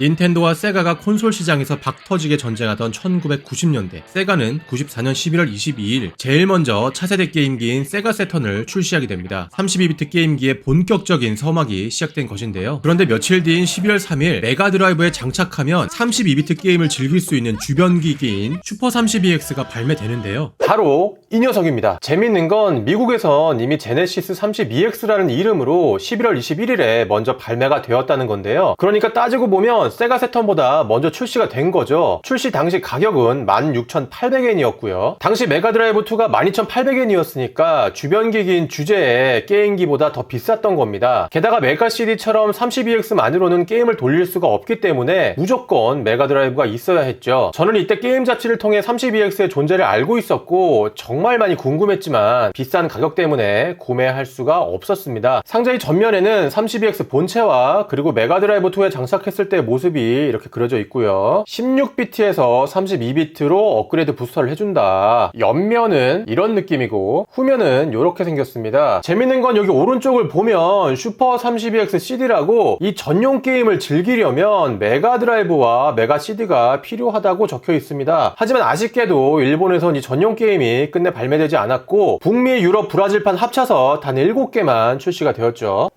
닌텐도와 세가가 콘솔 시장에서 박터지게 전쟁하던 1990년대 세가는 94년 11월 22일 제일 먼저 차세대 게임기인 세가 세턴을 출시하게 됩니다. 32비트 게임기의 본격적인 서막이 시작된 것인데요. 그런데 며칠 뒤인 12월 3일 메가 드라이브에 장착하면 32비트 게임을 즐길 수 있는 주변 기기인 슈퍼 32X가 발매되는데요. 바로 이 녀석입니다. 재밌는 건 미국에선 이미 제네시스 32X라는 이름으로 11월 21일에 먼저 발매가 되었다는 건데요. 그러니까 따지고 보면 세가 세턴보다 먼저 출시가 된 거죠. 출시 당시 가격은 16,800엔이었고요. 당시 메가드라이브 2가 12,800엔이었으니까 주변 기기인 주제의 게임기보다 더 비쌌던 겁니다. 게다가 메가 CD처럼 32X만으로는 게임을 돌릴 수가 없기 때문에 무조건 메가드라이브가 있어야 했죠. 저는 이때 게임 자체를 통해 32X의 존재를 알고 있었고 정말 많이 궁금했지만 비싼 가격 때문에 구매할 수가 없었습니다. 상자의 전면에는 32X 본체와 그리고 메가드라이브 2에 장착했을 때의 모습이 이렇게 그려져 있고요. 16비트에서 32비트로 업그레이드 부스터를 해준다. 옆면은 이런 느낌이고 후면은 이렇게 생겼습니다. 재밌는 건 여기 오른쪽을 보면 슈퍼 32X CD라고 이 전용 게임을 즐기려면 메가드라이브와 메가 CD가 필요하다고 적혀 있습니다. 하지만 아쉽게도 일본에선 이 전용 게임이 끝내 발매되지 않았고 북미, 유럽, 브라질판 합쳐서 단 7개만 출시가 되었죠.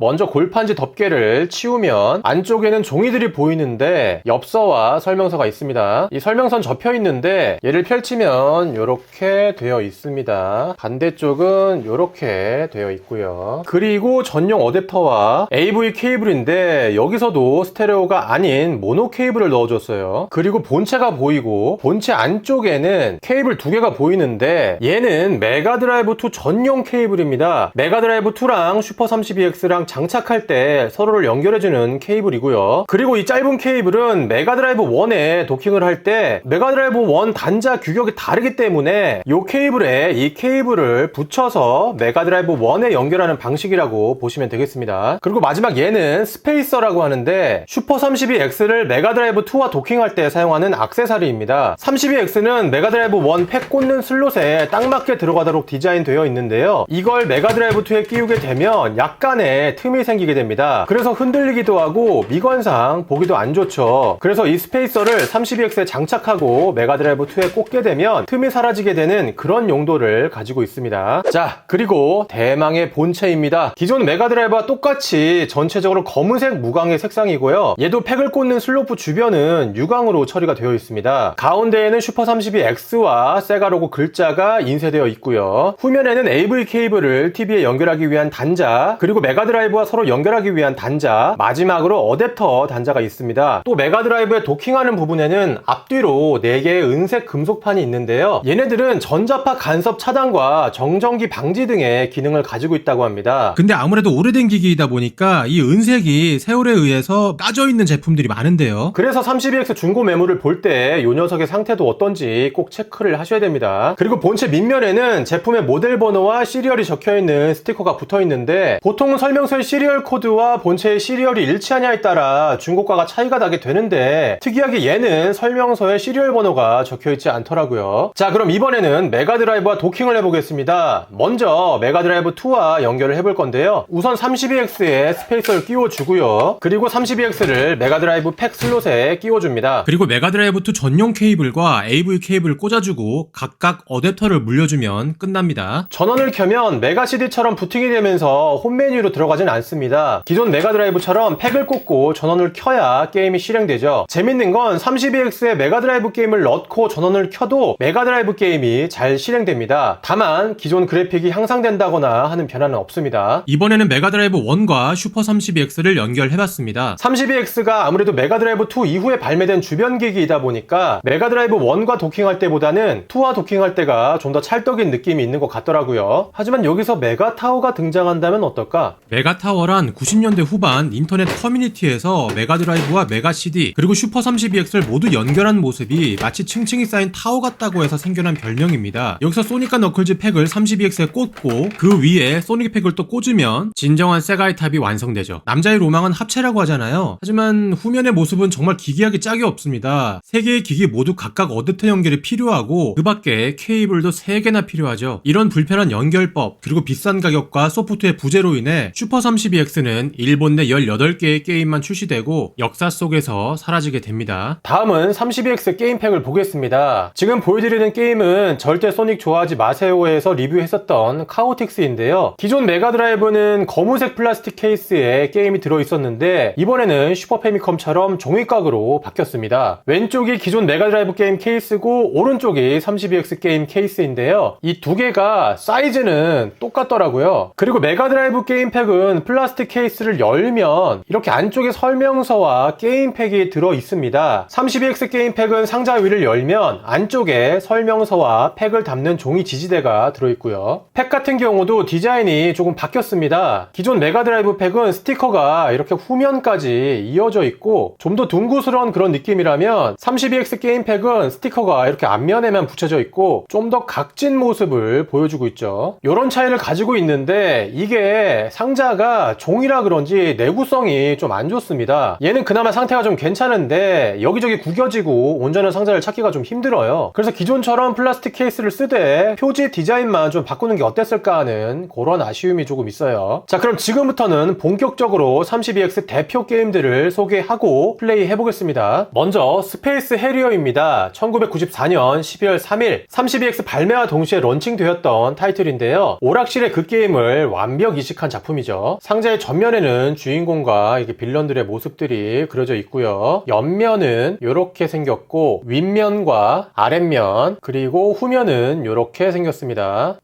먼저 골판지 덮개를 치우면 안쪽에는 종이들이 보이는데 엽서와 설명서가 있습니다. 이 설명서는 접혀 있는데 얘를 펼치면 이렇게 되어 있습니다. 반대쪽은 이렇게 되어 있고요. 그리고 전용 어댑터와 AV 케이블인데 여기서도 스테레오가 아닌 모노 케이블을 넣어줬어요. 그리고 본체가 보이고 본체 안쪽에는 케이블 두 개가 보이는데 얘는 메가드라이브 2 전용 케이블입니다. 메가드라이브 2랑 슈퍼 32X랑 장착할 때 서로를 연결해주는 케이블이고요. 그리고 이 짧은 케이블은 메가드라이브 1에 도킹을 할 때 메가드라이브 1 단자 규격이 다르기 때문에 이 케이블에 이 케이블을 붙여서 메가드라이브 1에 연결하는 방식이라고 보시면 되겠습니다. 그리고 마지막 얘는 스페이서라고 하는데 슈퍼 32X를 메가드라이브 2와 도킹할 때 사용하는 악세사리입니다. 32X는 메가드라이브 1 팩 꽂는 슬롯에 딱 맞게 들어가도록 디자인되어 있는데요. 이걸 메가드라이브 2에 끼우게 되면 약간의 틈이 생기게 됩니다. 그래서 흔들리기도 하고 미관상 보기도 안 좋죠. 그래서 이 스페이서를 32X에 장착하고 메가드라이브 2에 꽂게 되면 틈이 사라지게 되는 그런 용도를 가지고 있습니다. 자, 그리고 대망의 본체입니다. 기존 메가드라이브와 똑같이 전체적으로 검은색 무광의 색상이고요. 얘도 팩을 꽂는 슬로프 주변은 유광으로 처리가 되어 있습니다. 가운데에는 슈퍼 32X와 세가 로고 글자가 인쇄되어 있고요. 후면에는 AV 케이블을 TV에 연결하기 위한 단자, 그리고 메가드라이브 와 서로 연결하기 위한 단자, 마지막으로 어댑터 단자가 있습니다. 또 메가드라이브에 도킹하는 부분에는 앞뒤로 4개의 은색 금속판이 있는데요. 얘네들은 전자파 간섭 차단과 정전기 방지 등의 기능을 가지고 있다고 합니다. 근데 아무래도 오래된 기기이다 보니까 이 은색이 세월에 의해서 까져 있는 제품들이 많은데요. 그래서 32X 중고 매물을 볼 때 이 녀석의 상태도 어떤지 꼭 체크를 하셔야 됩니다. 그리고 본체 밑면에는 제품의 모델 번호와 시리얼이 적혀 있는 스티커가 붙어 있는데 보통은 설명 서의 시리얼 코드와 본체의 시리얼이 일치하냐에 따라 중고가가 차이가 나게 되는데 특이하게 얘는 설명서에 시리얼 번호가 적혀 있지 않더라고요. 자, 그럼 이번에는 메가드라이브와 도킹을 해보겠습니다. 먼저 메가드라이브 2와 연결을 해볼 건데요. 우선 32X에 스페이서를 끼워주고요. 그리고 32X를 메가드라이브 팩 슬롯에 끼워줍니다. 그리고 메가드라이브 2 전용 케이블과 AV 케이블을 꽂아주고 각각 어댑터를 물려주면 끝납니다. 전원을 켜면 메가 CD처럼 부팅이 되면서 홈 메뉴로 들어가 진 않습니다. 기존 메가 드라이브처럼 팩을 꽂고 전원을 켜야 게임이 실행되죠. 재밌는 건 32X에 메가 드라이브 게임을 넣고 전원을 켜도 메가 드라이브 게임이 잘 실행됩니다. 다만 기존 그래픽이 향상된다거나 하는 변화는 없습니다. 이번에는 메가드라이브 1과 슈퍼 32X를 연결해봤습니다. 32X가 아무래도 메가드라이브 2 이후에 발매된 주변 기기이다 보니까 메가드라이브 1과 도킹할 때보다는 2와 도킹할 때가 좀 더 찰떡인 느낌이 있는 것 같더라고요. 하지만 여기서 메가타워가 등장한다면 어떨까? 메가 타워란 90년대 후반 인터넷 커뮤니티에서 메가드라이브와 메가 CD 그리고 슈퍼 32X를 모두 연결한 모습이 마치 층층이 쌓인 타워 같다고 해서 생겨난 별명입니다. 여기서 소니카 너클즈 팩을 32X에 꽂고 그 위에 소닉 팩을 또 꽂으면 진정한 세가의 탑이 완성되죠. 남자의 로망은 합체라고 하잖아요. 하지만 후면의 모습은 정말 기괴하게 짝이 없습니다. 세 개의 기기 모두 각각 어댑터 연결이 필요하고 그 밖에 케이블도 3개나 필요하죠. 이런 불편한 연결법 그리고 비싼 가격과 소프트웨어 부재로 인해 슈퍼 슈퍼32X는 일본 내 18개의 게임만 출시되고 역사 속에서 사라지게 됩니다. 다음은 32X 게임팩을 보겠습니다. 지금 보여드리는 게임은 절대 소닉 좋아하지 마세요에서 리뷰했었던 카오틱스인데요. 기존 메가드라이브는 검은색 플라스틱 케이스에 게임이 들어있었는데 이번에는 슈퍼 패미컴처럼 종이각으로 바뀌었습니다. 왼쪽이 기존 메가드라이브 게임 케이스고 오른쪽이 32X 게임 케이스인데요. 이 두 개가 사이즈는 똑같더라고요. 그리고 메가드라이브 게임팩은 플라스틱 케이스를 열면 이렇게 안쪽에 설명서와 게임팩이 들어 있습니다. 32X 게임팩은 상자 위를 열면 안쪽에 설명서와 팩을 담는 종이 지지대가 들어있고요. 팩 같은 경우도 디자인이 조금 바뀌었습니다. 기존 메가드라이브 팩은 스티커가 이렇게 후면까지 이어져 있고 좀 더 둥그스러운 그런 느낌이라면 32X 게임팩은 스티커가 이렇게 앞면에만 붙여져 있고 좀 더 각진 모습을 보여주고 있죠. 이런 차이를 가지고 있는데 이게 상자가 종이라 그런지 내구성이 좀 안 좋습니다. 얘는 그나마 상태가 좀 괜찮은데 여기저기 구겨지고 온전한 상자를 찾기가 좀 힘들어요. 그래서 기존처럼 플라스틱 케이스를 쓰되 표지 디자인만 좀 바꾸는 게 어땠을까 하는 그런 아쉬움이 조금 있어요. 자 그럼 지금부터는 본격적으로 32X 대표 게임들을 소개하고 플레이 해 보겠습니다. 먼저 스페이스 해리어입니다. 1994년 12월 3일 32X 발매와 동시에 런칭되었던 타이틀인데요. 오락실의 그 게임을 완벽 이식한 작품이죠. 상자의 전면에는 주인공과 이렇게 빌런들의 모습들이 그려져 있고요. 옆면은 이렇게 생겼고 윗면과 아랫면 그리고 후면은 이렇게 생겼습니다.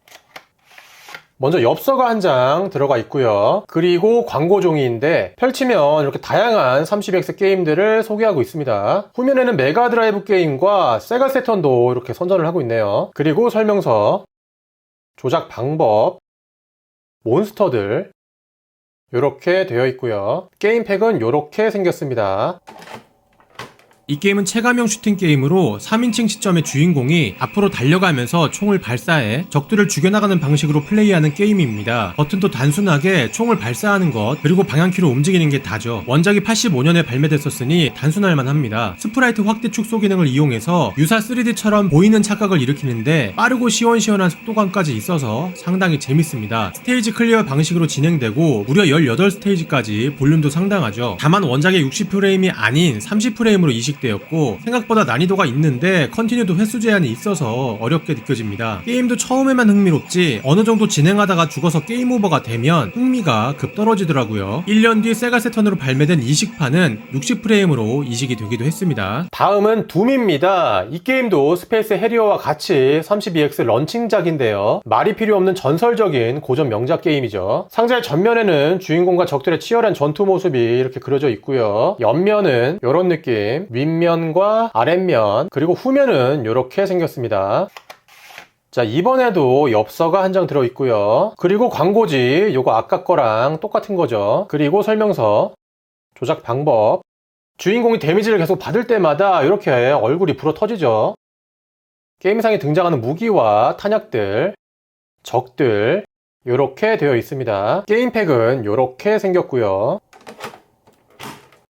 먼저 엽서가 한 장 들어가 있고요. 그리고 광고 종이인데 펼치면 이렇게 다양한 30X 게임들을 소개하고 있습니다. 후면에는 메가 드라이브 게임과 세가 세턴도 이렇게 선전을 하고 있네요. 그리고 설명서, 조작 방법, 몬스터들 이렇게 되어 있고요. 게임팩은 이렇게 생겼습니다. 이 게임은 체감형 슈팅 게임으로 3인칭 시점의 주인공이 앞으로 달려가면서 총을 발사해 적들을 죽여나가는 방식으로 플레이하는 게임입니다. 버튼도 단순하게 총을 발사하는 것 그리고 방향키로 움직이는 게 다죠. 원작이 85년에 발매됐었으니 단순할 만 합니다. 스프라이트 확대 축소 기능을 이용해서 유사 3D처럼 보이는 착각을 일으키는데 빠르고 시원시원한 속도감까지 있어서 상당히 재밌습니다. 스테이지 클리어 방식으로 진행되고 무려 18스테이지까지 볼륨도 상당하죠. 다만 원작의 60프레임이 아닌 30프레임으로 이식 되었고 생각보다 난이도가 있는데 컨티뉴도 횟수 제한이 있어서 어렵게 느껴집니다. 게임도 처음에만 흥미롭지 어느 정도 진행하다가 죽어서 게임 오버가 되면 흥미가 급 떨어지더라고요. 1년 뒤 세가 세턴으로 발매된 이식판은 60프레임으로 이식이 되기도 했습니다. 다음은 둠입니다. 이 게임도 스페이스 해리어와 같이 32X 런칭작인데요. 말이 필요 없는 전설적인 고전 명작 게임이죠. 상자의 전면에는 주인공과 적들의 치열한 전투 모습이 이렇게 그려져 있고요. 옆면은 이런 느낌, 윗면과 아랫면, 그리고 후면은 이렇게 생겼습니다. 자, 이번에도 엽서가 한 장 들어있고요. 그리고 광고지, 요거 아까 거랑 똑같은 거죠. 그리고 설명서, 조작 방법, 주인공이 데미지를 계속 받을 때마다 이렇게 얼굴이 불어 터지죠. 게임상에 등장하는 무기와 탄약들, 적들, 이렇게 되어 있습니다. 게임팩은 이렇게 생겼고요.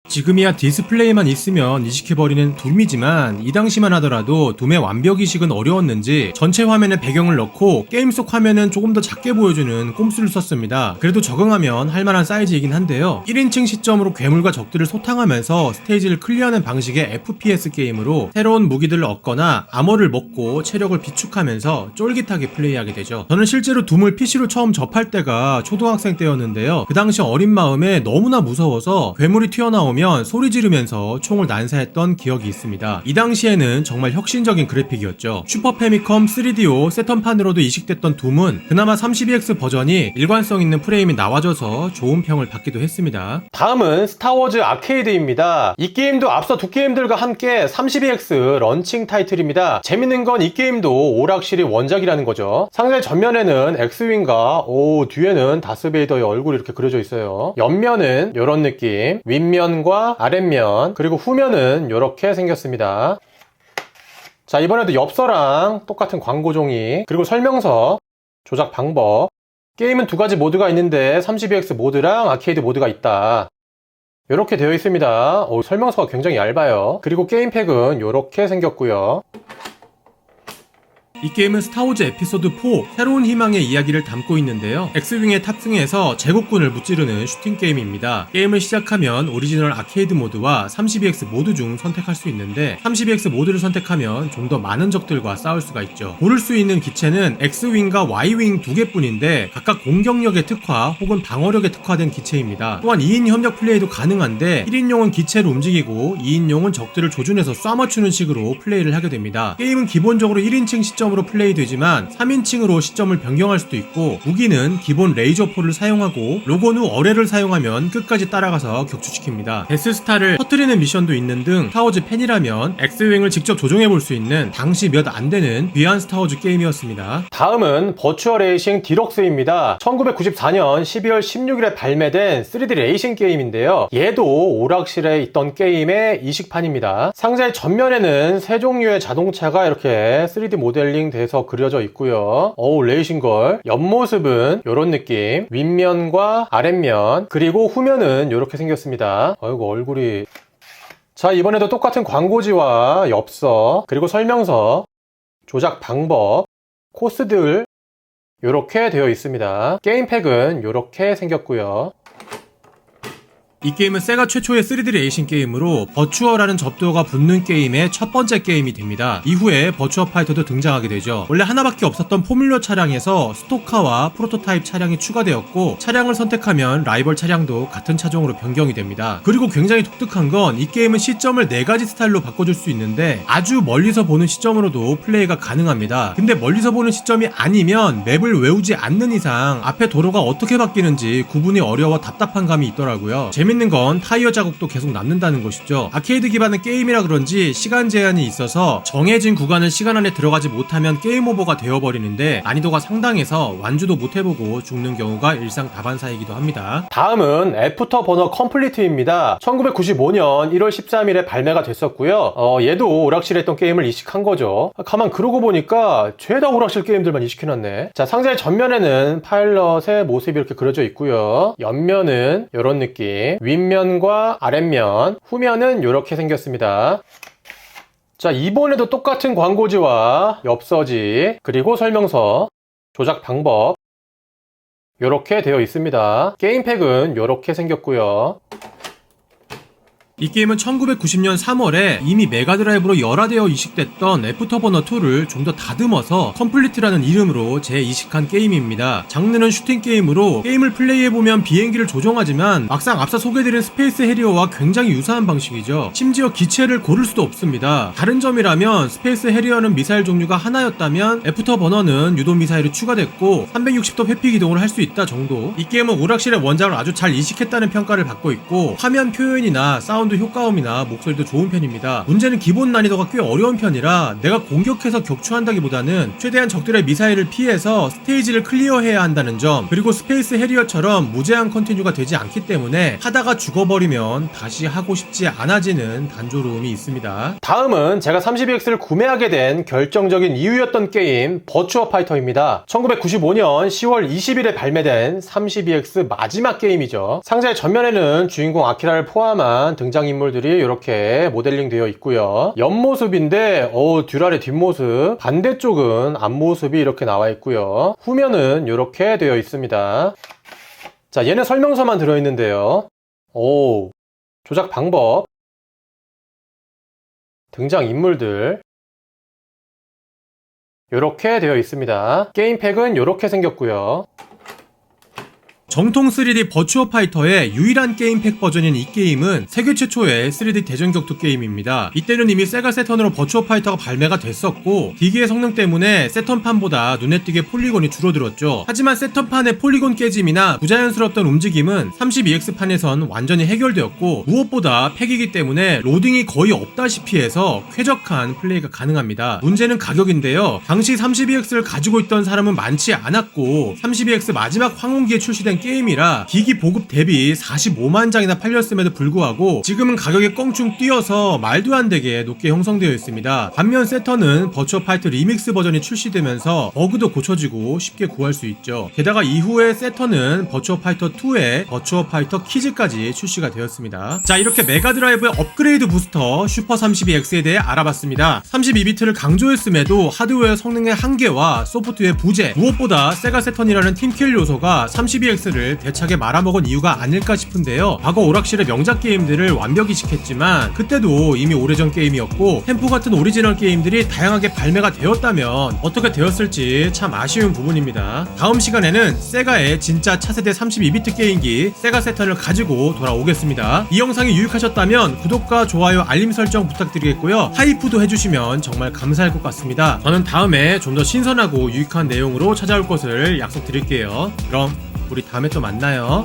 지금이야 디스플레이만 있으면 이식해버리는 둠이지만 이 당시만 하더라도 둠의 완벽 이식은 어려웠는지 전체 화면에 배경을 넣고 게임 속 화면은 조금 더 작게 보여주는 꼼수를 썼습니다. 그래도 적응하면 할만한 사이즈이긴 한데요. 1인칭 시점으로 괴물과 적들을 소탕하면서 스테이지를 클리어하는 방식의 FPS 게임으로 새로운 무기들을 얻거나 암호를 먹고 체력을 비축하면서 쫄깃하게 플레이하게 되죠. 저는 실제로 둠을 PC로 처음 접할 때가 초등학생 때였는데요. 그 당시 어린 마음에 너무나 무서워서 괴물이 튀어나오면 소리 지르면서 총을 난사했던 기억이 있습니다. 이 당시에는 정말 혁신적인 그래픽이었죠. 슈퍼 패미컴 3DO 세턴판으로도 이식됐던 둠은 그나마 32X 버전이 일관성 있는 프레임이 나와줘서 좋은 평을 받기도 했습니다. 다음은 스타워즈 아케이드입니다. 이 게임도 앞서 두 게임들과 함께 32X 런칭 타이틀입니다. 재밌는 건 이 게임도 오락실이 원작이라는 거죠. 상자 전면에는 엑스윙과 오 뒤에는 다스베이더의 얼굴이 이렇게 그려져 있어요. 옆면은 이런 느낌, 윗면과 아랫면, 그리고 후면은 이렇게 생겼습니다. 자, 이번에도 엽서랑 똑같은 광고 종이, 그리고 설명서, 조작 방법, 게임은 두 가지 모드가 있는데 32X 모드랑 아케이드 모드가 있다. 이렇게 되어 있습니다. 오, 설명서가 굉장히 얇아요. 그리고 게임팩은 이렇게 생겼고요. 이 게임은 스타워즈 에피소드 4 새로운 희망의 이야기를 담고 있는데요. 엑스윙에 탑승해서 제국군을 무찌르는 슈팅 게임입니다. 게임을 시작하면 오리지널 아케이드 모드와 32X 모드 중 선택할 수 있는데 32X 모드를 선택하면 좀 더 많은 적들과 싸울 수가 있죠. 고를 수 있는 기체는 X윙과 Y윙 두 개뿐인데 각각 공격력에 특화 혹은 방어력에 특화된 기체입니다. 또한 2인 협력 플레이도 가능한데 1인용은 기체를 움직이고 2인용은 적들을 조준해서 쏴맞추는 식으로 플레이를 하게 됩니다. 게임은 기본적으로 1인칭 시점 으로 플레이되지만 3인칭으로 시점을 변경할 수도 있고 무기는 기본 레이저포를 사용하고 로건 후 어뢰를 사용하면 끝까지 따라가서 격추시킵니다. 데스스타를 터트리는 미션도 있는 등 스타워즈 팬이라면 X윙을 직접 조종해 볼 수 있는 당시 몇 안 되는 귀한 스타워즈 게임이었습니다. 다음은 버추얼 레이싱 디럭스입니다. 1994년 12월 16일에 발매된 3D 레이싱 게임인데요. 얘도 오락실에 있던 게임의 이식판입니다. 상자의 전면에는 세 종류의 자동차가 이렇게 3D 모델링 돼서 그려져 있고요. 어우 레이싱걸. 옆모습은 이런 느낌. 윗면과 아랫면 그리고 후면은 이렇게 생겼습니다. 아이고 얼굴이 자, 이번에도 똑같은 광고지와 엽서, 그리고 설명서, 조작 방법, 코스들, 이렇게 되어 있습니다. 게임팩은 이렇게 생겼고요. 이 게임은 세가 최초의 3D 레이싱 게임으로 버추어라는 접두어가 붙는 게임의 첫 번째 게임이 됩니다. 이후에 버추어 파이터도 등장하게 되죠. 원래 하나밖에 없었던 포뮬러 차량에서 스토카와 프로토타입 차량이 추가되었고 차량을 선택하면 라이벌 차량도 같은 차종으로 변경이 됩니다. 그리고 굉장히 독특한 건 이 게임은 시점을 네 가지 스타일로 바꿔줄 수 있는데 아주 멀리서 보는 시점으로도 플레이가 가능합니다. 근데 멀리서 보는 시점이 아니면 맵을 외우지 않는 이상 앞에 도로가 어떻게 바뀌는지 구분이 어려워 답답한 감이 있더라고요. 재밌는 건 타이어 자국도 계속 남는다는 것이죠. 아케이드 기반의 게임이라 그런지 시간 제한이 있어서 정해진 구간을 시간 안에 들어가지 못하면 게임 오버가 되어버리는데 난이도가 상당해서 완주도 못해보고 죽는 경우가 일상 다반사이기도 합니다. 다음은 애프터 버너 컴플리트입니다. 1995년 1월 13일에 발매가 됐었고요. 어, 얘도 오락실에 했던 게임을 이식한 거죠. 아, 가만 그러고 보니까 죄다 오락실 게임들만 이식해놨네. 자, 상자의 전면에는 파일럿의 모습이 이렇게 그려져 있고요. 옆면은 이런 느낌. 윗면과 아랫면, 후면은 이렇게 생겼습니다. 자, 이번에도 똑같은 광고지와 엽서지, 그리고 설명서, 조작 방법, 이렇게 되어 있습니다. 게임팩은 이렇게 생겼고요. 이 게임은 1990년 3월에 이미 메가드라이브로 열화되어 이식됐던 애프터버너 2를 좀 더 다듬어서 컴플리트라는 이름으로 재이식한 게임입니다. 장르는 슈팅 게임으로 게임을 플레이해보면 비행기를 조종하지만 막상 앞서 소개드린 스페이스 해리어와 굉장히 유사한 방식이죠. 심지어 기체를 고를 수도 없습니다. 다른 점이라면 스페이스 해리어는 미사일 종류가 하나였다면 애프터버너는 유도 미사일이 추가됐고 360도 회피 기동을 할 수 있다 정도. 이 게임은 오락실의 원작을 아주 잘 이식했다는 평가를 받고 있고 화면 표현이나 사운드 효과음이나 목소리도 좋은 편입니다. 문제는 기본 난이도가 꽤 어려운 편이라 내가 공격해서 격추한다기보다는 최대한 적들의 미사일을 피해서 스테이지를 클리어해야 한다는 점 그리고 스페이스 해리어처럼 무제한 컨티뉴가 되지 않기 때문에 하다가 죽어버리면 다시 하고 싶지 않아지는 단조로움이 있습니다. 다음은 제가 32X를 구매하게 된 결정적인 이유였던 게임 버추어 파이터입니다. 1995년 10월 20일에 발매된 32X 마지막 게임이죠. 상자의 전면에는 주인공 아키라를 포함한 등장 인물들이 이렇게 모델링 되어 있고요. 옆모습인데 어 듀랄의 뒷모습 반대쪽은 앞모습이 이렇게 나와 있고요. 후면은 이렇게 되어 있습니다. 자 얘는 설명서만 들어있는데요. 오 조작 방법 등장 인물들 이렇게 되어 있습니다. 게임팩은 이렇게 생겼고요. 정통 3D 버추어 파이터의 유일한 게임팩 버전인 이 게임은 세계 최초의 3D 대전 격투 게임입니다. 이때는 이미 세가 세턴으로 버추어 파이터가 발매가 됐었고 기기의 성능 때문에 세턴판보다 눈에 띄게 폴리곤이 줄어들었죠. 하지만 세턴판의 폴리곤 깨짐이나 부자연스럽던 움직임은 32X판에선 완전히 해결되었고 무엇보다 팩이기 때문에 로딩이 거의 없다시피 해서 쾌적한 플레이가 가능합니다. 문제는 가격인데요. 당시 32X를 가지고 있던 사람은 많지 않았고 32X 마지막 황혼기에 출시된 게임이라 기기 보급 대비 45만 장이나 팔렸음에도 불구하고 지금은 가격이 껑충 뛰어서 말도 안 되게 높게 형성되어 있습니다. 반면 세터는 버추어 파이터 리믹스 버전이 출시되면서 버그도 고쳐지고 쉽게 구할 수 있죠. 게다가 이후에 세터는 버추어 파이터 2에 버추어 파이터 키즈까지 출시가 되었습니다. 자 이렇게 메가드라이브의 업그레이드 부스터 슈퍼 32X에 대해 알아봤습니다. 32비트를 강조했음에도 하드웨어 성능의 한계와 소프트웨어 부재 무엇보다 세가 세턴이라는 팀킬 요소가 32X 를 대차게 말아먹은 이유가 아닐까 싶은데요. 과거 오락실의 명작 게임들을 완벽히 시켰지만 그때도 이미 오래전 게임이었고 템포 같은 오리지널 게임들이 다양하게 발매가 되었다면 어떻게 되었을지 참 아쉬운 부분입니다. 다음 시간에는 세가의 진짜 차세대 32비트 게임기 세가 세턴을 가지고 돌아오겠습니다. 이 영상이 유익하셨다면 구독과 좋아요 알림 설정 부탁드리겠고요. 하이프도 해주시면 정말 감사할 것 같습니다. 저는 다음에 좀 더 신선하고 유익한 내용으로 찾아올 것을 약속드릴게요. 그럼 우리 다음에 또 만나요.